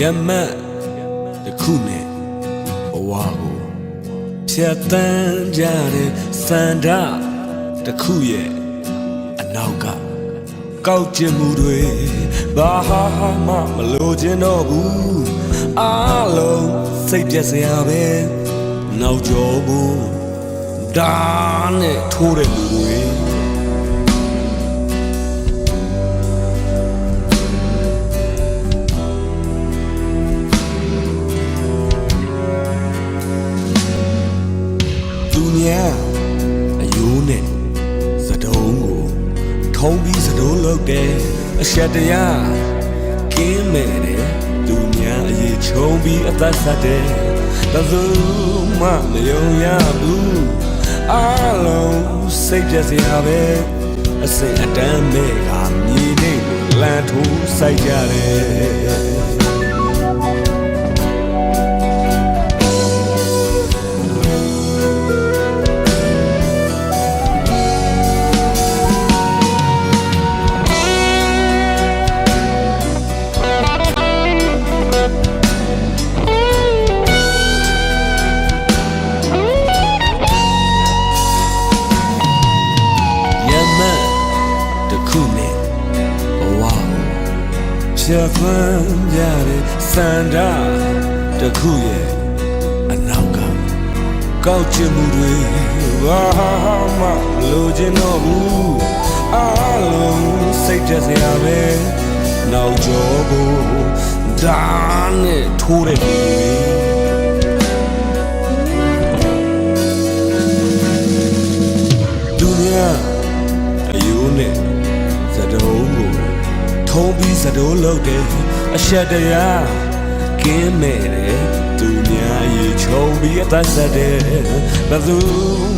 ယမတ်တစ်ခုနဲ့ဘဝကိုဖြတ်တန်းကြတဲ့စန္ဒတစ်ခုရဲ့အနောက်ကကောက်ကျင်မှုတွေဘာဟာမှမလိုချင်တော့ဘူးအားလုံးစိတ်ပြက်စရာပဲနောက်ကျော်ဘူးဒါနဲ့ထိုးတဲ့လူတွေ သူများအယိုးနဲ့စတုံးကိုထုံးပြီးစတုံးလုပ်တယ်အရှက်တရားကင်းမဲ့တယ်သူများအရေးချုံပြီးအသက်ဆက်တယ်ဘယ်သူမှမယုံရဘူးအားလုံးစိတ်ပြည့်စရာပဲအစိတ်အတမ်းမဲ့ကမြေနေကိုလန်ထိုးဆိုင်ကြတယ်ယ ဖြတ်ဖန်းကြတဲ့စန္ဒတစ်ခုရဲ့အနောက်ကကောက်ချင်မှုတွေဘာမှမလိုချင်တော့ဘူးအားလုံးစိတ်ကြစရာပဲနောက်ကျော်ကိုဒါနဲ့ထိုးတဲ့လူတွေလူများအယိုးနဲ့သတုံး ကိုထုံးပြီးသတုံးလုပ်တယ်အရှက်တရားကင်းမဲ့တယ်သူများရေချုံပြီးအသက်ဆက်တယ်ဘယ်သူ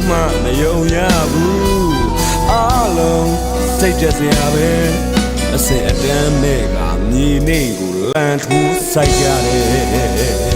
မှမယုံရဘူးအားလုံးစိတ်ကြစရာပဲအစင်အတမ်းမဲ့ကမြေနေကိုလန်ထိုးဆိုင်ကြတယ်